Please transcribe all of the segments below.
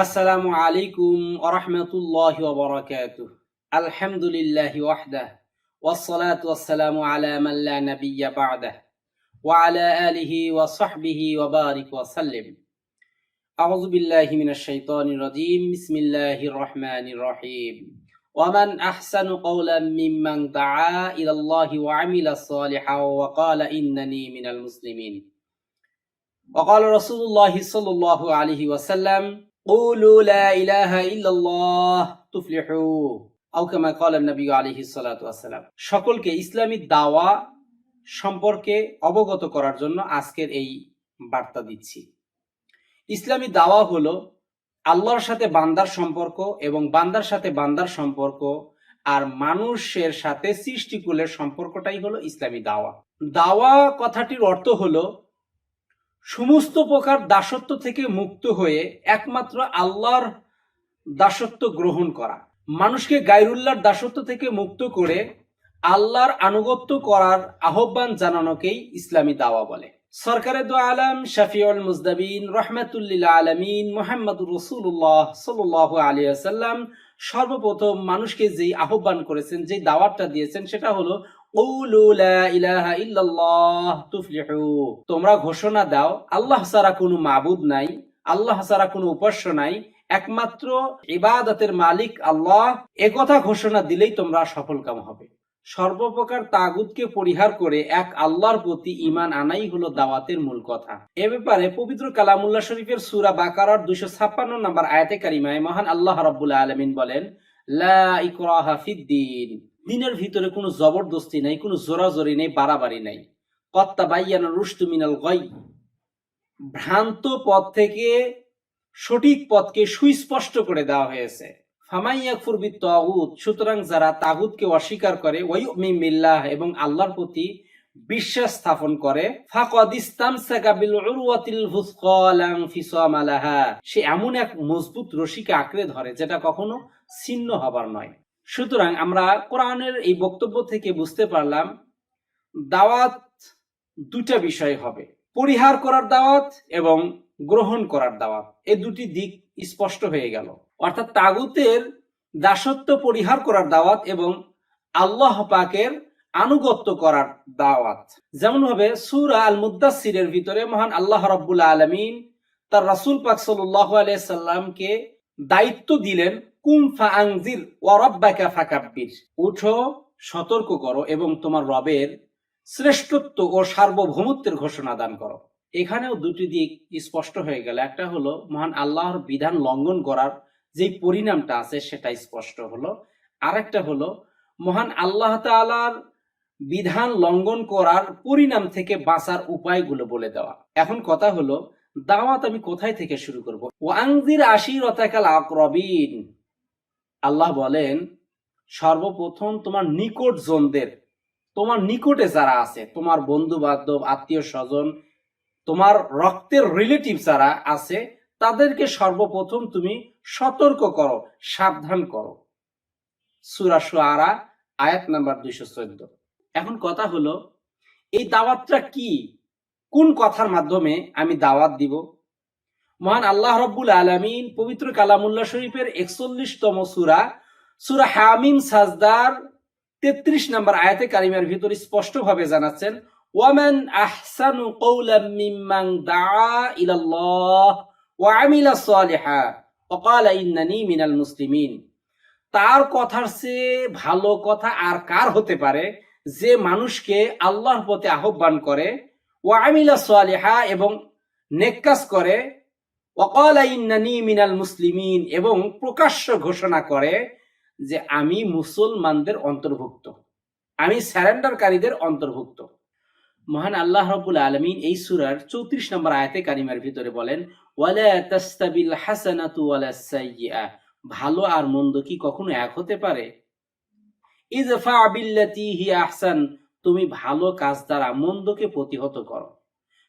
আসসালামু আলাইকুম ওরহমতুল্লাহ ওবরাকাতুহ আলহামদুলিল্লাহ ওয়াহদাহ والصلاة والسلام على من لا نبي بعده وعلى آله وصحبه وبارك وسلم أعوذ بالله من الشيطان الرجيم بسم الله الرحمن الرحيم ومن أحسن قولا ممن دعا إلى الله وعمل صالحا وقال إنني من المسلمين وقال رسول الله صلى الله عليه وسلم قولوا لا إله إلا الله تفلحوا أو كما قال النبي عليه الصلاة والسلام সকলকে ইসলামী দাওয়া সম্পর্কে অবগত করার জন্য আজকের এই বার্তা দিচ্ছি ইসলামী দাওয়া হলো আল্লাহর সাথে বান্দার সম্পর্ক এবং বান্দার সাথে বান্দার সম্পর্ক আর মানুষের সাথে সৃষ্টিকুলের সম্পর্কটাই হলো ইসলামী দাওয়া দাওয়া কথাটির অর্থ হলো সমস্ত প্রকার দাসত্ব থেকে মুক্ত হয়ে একমাত্র আল্লাহর দাসত্ব গ্রহণ করা। মানুষকে গায়রুল্লাহর দাসত্ব থেকে মুক্ত করে আল্লাহর আনুগত্য করার আহ্বান জানানোকেই ইসলামী দাওয়া বলে। সরকারের দো আলম, শাফিউল মুজদাবিন, রহমাতুল্লিল আলমিন মোহাম্মদ রসুল্লাহ সাল্লাহ আলিয়াল্লাম সর্বপ্রথম মানুষকে যেই আহ্বান করেছেন যে দাওয়াতটা দিয়েছেন, সেটা হলো তোমরা ঘোষণা দাও, আল্লাহ ছাড়া কোনো মাবুদ নাই, আল্লাহ ছাড়া কোনো উপাস্য নাই, একমাত্র ইবাদতের মালিক আল্লাহ। একথা ঘোষণা দিলেই তোমরা সফলকাম হবে। সর্বপ্রকার তাগুদকে পরিহার করে এক আল্লাহর প্রতি ইমান আনাই হলো দাওয়াতের মূল কথা। এ ব্যাপারে পবিত্র কালামুল্লাহ শরীফের সুরা বাকারার দুইশো ছাপ্পান্ন নম্বর আয়াতে কারিমায় মহান আল্লাহ রাব্বুল আলমিন বলেন, লা দিনের ভিতরে কোনো জবরদস্তি নাই, কোনো জোরাজোরি নেই, বাড়াবাড়ি নাই। কত্তা বাইয়ান রুষ্টু মিনাল গই ভ্রান্ত পথ থেকে সঠিক পথকে সুস্পষ্ট করে দেওয়া হয়েছে। তাগুত, সুতরাং যারা তাগুতকে অস্বীকার করে ওই মিল্লাহ, এবং আল্লাহর প্রতি বিশ্বাস স্থাপন করে সে এমন এক মজবুত রশিকে আঁকড়ে ধরে, যেটা কখনো ছিন্ন হবার নয়। সুতরাং আমরা কোরআনের এই বক্তব্য থেকে বুঝতে পারলাম, দাওয়াত দুটা বিষয় হবে। পরিহার করার দাওয়াত এবং গ্রহণ করার দাওয়াত। এই দুটি দিক স্পষ্ট হয়ে গেল। অর্থাৎ তাগুতের দাসত্ব পরিহার করার দাওয়াত এবং আল্লাহ পাকের আনুগত্য করার দাওয়াত। যেমন ভাবে সুরা আল মুদাসিরের ভিতরে মহান আল্লাহ রব্বুল আলমিন তার রাসুল পাক সাল্লাহ আলিয়া সাল্লামকে দায়িত্ব দিলেন কুম ফাংজির ওয়ারাব্বাকা ফাকাব্বির। উঠো, সতর্ক করো এবং তোমার রবের শ্রেষ্ঠত্ব ও সার্বভৌমত্বের ঘোষণা দান করো। এখানেও দুটি দিক স্পষ্ট হয়ে গেল। একটা হলো, মহান আল্লাহর বিধান লঙ্ঘন করার যে পরিণামটা আছে সেটা স্পষ্ট হলো। আরেকটা হলো, মহান আল্লাহ তালার বিধান লঙ্ঘন করার পরিণাম থেকে বাঁচার উপায়গুলো বলে দেওয়া। এখন কথা হলো, দাওয়াত আমি কোথায় থেকে শুরু করব? ওয়াংজির আশির অতাকাল আকরবিন। আল্লাহ বলেন, সর্বপ্রথম তোমার নিকট জনদের, তোমার নিকটে যারা আছে, তোমার বন্ধু বান্ধব আত্মীয় স্বজন, তোমার রক্তের রিলেটিভ যারা আছে, তাদেরকে সর্বপ্রথম তুমি সতর্ক করো, সাবধান করো। সুরাশু আরা আয়াত নাম্বার দুইশো চোদ্দ। এখন কথা হলো, এই দাওয়াতটা কি? কোন কথার মাধ্যমে আমি দাওয়াত দিব? মহান আল্লাহ রব্বুল আলমিন পবিত্র কালামুল্লাহ শরীফের একচল্লিশতম সুরা সুরা হামিম সাজদার তেত্রিশ নম্বর আয়াতে কারিমের ভিতর স্পষ্ট ভাবে জানাচ্ছেন, ওয়ামান আহসানু কৌলাম মিম্মাং দা ইলাল্লাহ ওয়া সালিহা ক্বালা ইন্নানি মিনাল মুসলিমিন। তার কথার চেয়ে ভালো কথা আর কার হতে পারে যে মানুষকে আল্লাহর পথে আহ্বান করে, ওয়া আমিলা সালিহা এবং নেকাজ করে মিনাল মুসলিমিন, এবং প্রকাশ্য ঘোষণা করে যে আমি মুসলমানদের অন্তর্ভুক্ত, আমি স্যারেন্ডারকারীদের অন্তর্ভুক্ত। মহান আল্লাহ রবুল আলমিন এই সুরার চৌত্রিশ নম্বর আয়াতে কারিমার ভিতরে বলেন ভালো আর মন্দ কি কখনো এক হতে পারে? ইজফা বিল্লাতি হি আহসান তুমি ভালো কাজ দ্বারা মন্দকে প্রতিহত করো।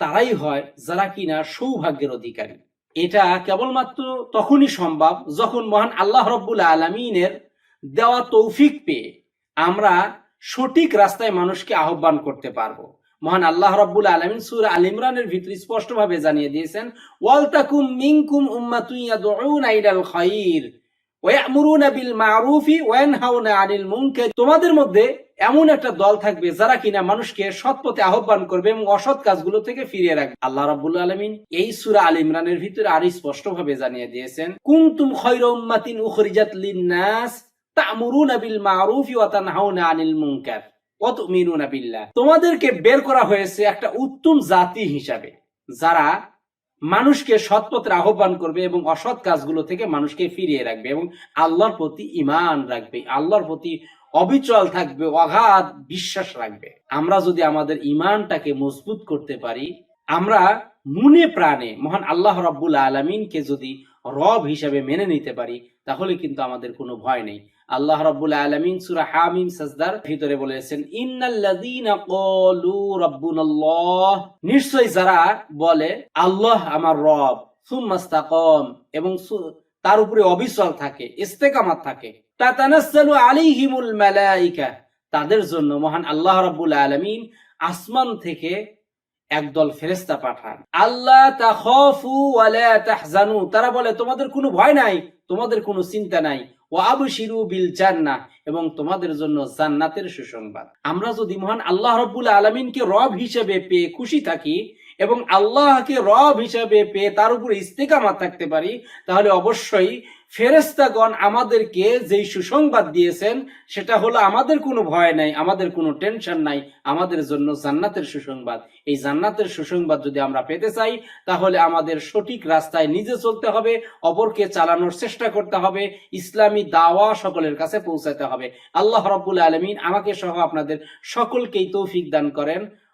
তারাই হয় যারা কিনা সৌভাগ্যের অধিকারী। এটা কেবলমাত্র তখনই সম্ভব যখন মহান আল্লাহ রব্বুল আলমিনের দেওয়া তৌফিক পেয়ে আমরা সঠিক রাস্তায় মানুষকে আহ্বান করতে পারব। মহান আল্লাহ রব্বুল আলমিন সুর আল ইমরানের ভিতরে স্পষ্টভাবে জানিয়ে দিয়েছেন ওয়ালতাকুম মিনকুম উম্মাতুন ইয়াদউনা ইলাল খায়র ওয়া'মুরুনা বিল মা'রুফি ওয়ানহাউনা আনিল মুনকার। তোমাদের মধ্যে এমন একটা দল থাকবে যারা কিনা মানুষকে সৎ পথে আহ্বান করবে এবং অসৎ কাজগুলো থেকে ফিরিয়ে রাখবে। আল্লাহ রাব্বুল আলামিন এই সূরা আল ইমরানের ভিতরে আরও স্পষ্টভাবে জানিয়ে দিয়েছেন, কুনতুম খায়রা উম্মাতিন উখরিজাত লিন-নাস আনিল তোমাদেরকে বের করা হয়েছে একটা উত্তম জাতি হিসাবে, যারা মানুষকে সৎ আহ্বান করবে এবং অসৎ কাজগুলো থেকে মানুষকে ফিরিয়ে রাখবে এবং আল্লাহর প্রতি ইমান রাখবে। আল্লাহর প্রতি অবিচল থাকবে, অগাধ বিশ্বাস রাখবে। আমরা যদি আমাদের ইমানটাকে মজবুত করতে পারি, আমরা মনে প্রাণে মহান আল্লাহ রাব্বুল আলমিনকে যদি রব হিসাবে মেনে নিতে পারি, তাহলে কিন্তু আমাদের কোনো ভয় নেই। আল্লাহ রাব্বুল আলামিন সূরা হামিম সাজদার ভিতরে বলেছেন রাব্বুনাল্লাহ। নিশ্চয় যারা বলে, আল্লাহ আমার রব সুমাস্তাকম এবং তার উপরে অবিচল থাকে, ইস্তেকামাত থাকে তাদের জন্য মহান আল্লাহ রাব্বুল আলামিন আসমান থেকে একদল ফেরেস্তা পাঠান। আল্লাহ তাখাফু তারা বলে, তোমাদের কোনো ভয় নাই, তোমাদের কোনো চিন্তা নাই। ও আবশিরু বিল জান্নাহ, এবং তোমাদের জন্য জান্নাতের সুসংবাদ। আমরা যদি মহান আল্লাহ রাব্বুল আলামিনকে রব হিসেবে পেয়ে খুশি থাকি এবং আল্লাহকে রব হিসেবে পেয়ে তার উপরে ইস্তেকামাত থাকতে পারি, তাহলে অবশ্যই ফেরেস্তাগণ আমাদেরকে যেই সুসংবাদ দিয়েছেন, সেটা হলো আমাদের কোনো ভয় নাই, আমাদের কোনো টেনশন নাই, আমাদের জন্য জান্নাতের সুসংবাদ। এই জান্নাতের সুসংবাদ যদি আমরা পেতে চাই, তাহলে আমাদের সঠিক রাস্তায় নিজে চলতে হবে, অপরকে চালানোর চেষ্টা করতে হবে, ইসলামী দাওয়া সকলের কাছে পৌঁছাতে হবে। আল্লাহ রাব্বুল আলামিন আমাকে সহ আপনাদের সকলকেই তৌফিক দান করেন।